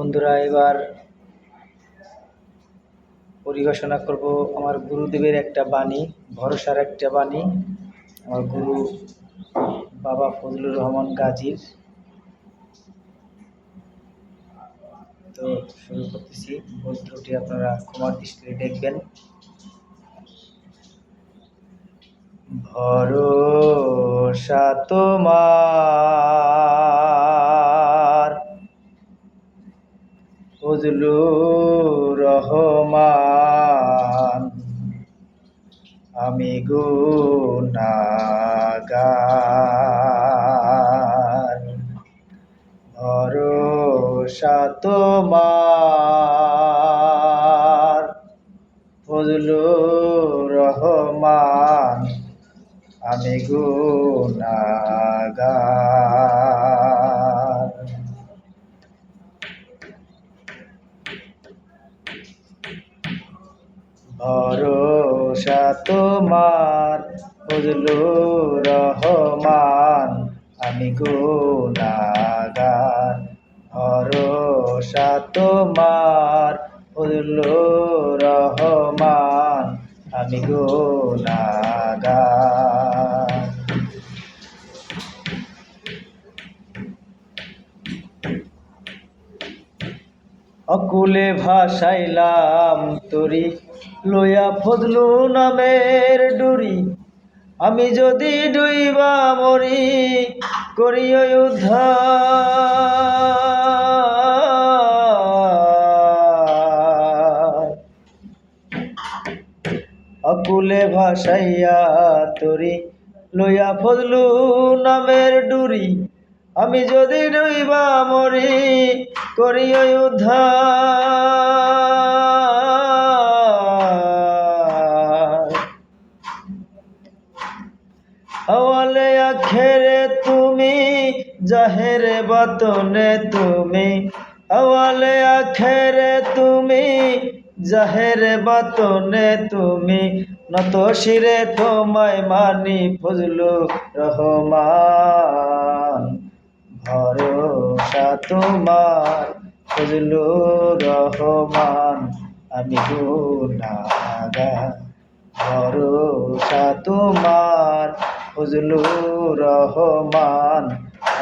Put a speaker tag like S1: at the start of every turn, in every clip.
S1: বন্ধুরা, এবার পরিবেশনা করব আমার গুরুদেবের একটা বাণী, ভরসার একটা বাণী। আমার গুরু বাবা ফজলুর রহমান গাজীর। তো শুরু করতেছি। ভুল আপনারা ক্ষমার দৃষ্টিতে দেখবেন। ভরসা তোমার ফজলুর রহমান আমি গুনাগার। ভরসা তোমার ফজলুর রহমান আমি গুনাগার। ভরসা তোমার ফজলুর রহমান। আমি গুনাগার ভরসা তোমার ফজলুর রহমান। আমি গুনাগার অকুলে ভাসাইলাম তরি লইয়া ফজলু নামের ডুরি। আমি যদি ডুইবা মরি, করিও উদ্ধার। অকুলে ভাসাইয়া তরি লইয়া ফজলু নামের ডুরি। আমি যদি ডুইবা মরি, করিও উদ্ধার। হওয়ালে আখেরে তুমি, জাহেরে বাতনে তুমি। হওয়ালে আখেরে তুমি, জাহেরে বাতনে তুমি। নত শিরে তোমায় মানি ফজলু রহমান। ভরসা তোমার ফজলু রহমান। আমি গুনাগার ভরসা তোমার ফজলু রহমান,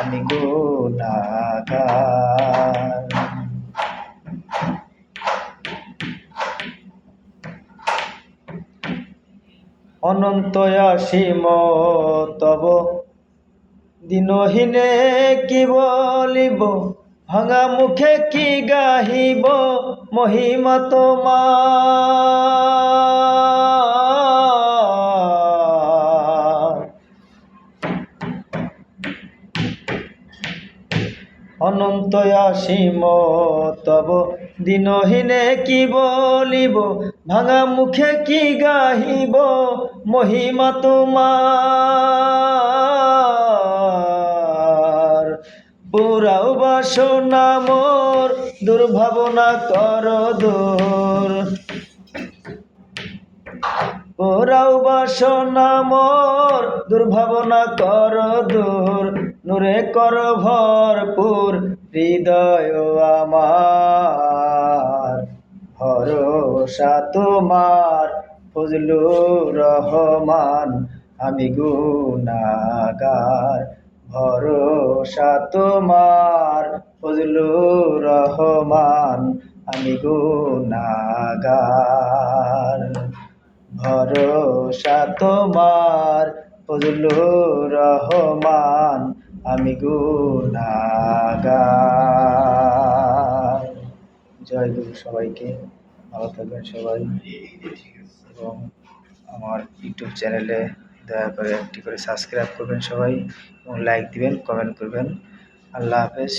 S1: আমি গুনাগার। অনন্ত অসীম তব, দিনহীনে কি বলিব? ভাঙা মুখে কি গাহিব? মহিমা তোমার। অনন্ত অসীম তব দিনহীনে কি বলিব? ভাঙা মুখে কি গাহিব? মহিমা তোমার। পুরাও বাসনা মোর, দুর্ভাবনা কর দূর। ওরাও বাসনা মোর, দুর্ভাবনা কর দূর। নূরে কর ভরপুর হৃদয় আমার। ভরসা তোমার ফজলু রহমান, আমি গুনাগার। ভরসা তোমার ফজলু রহমান, আমি গুনাগার। ভরসা তোমার ফজলু রহমান আমি গুনাগার জয় গুরু সবাইকে, ভালো থাকবেন সবাই। এবং আমার ইউটিউব চ্যানেলে দয়া করে একটি করে সাবস্ক্রাইব করবেন সবাই এবং লাইক দিবেন, কমেন্ট করবেন। আল্লাহ হাফেজ।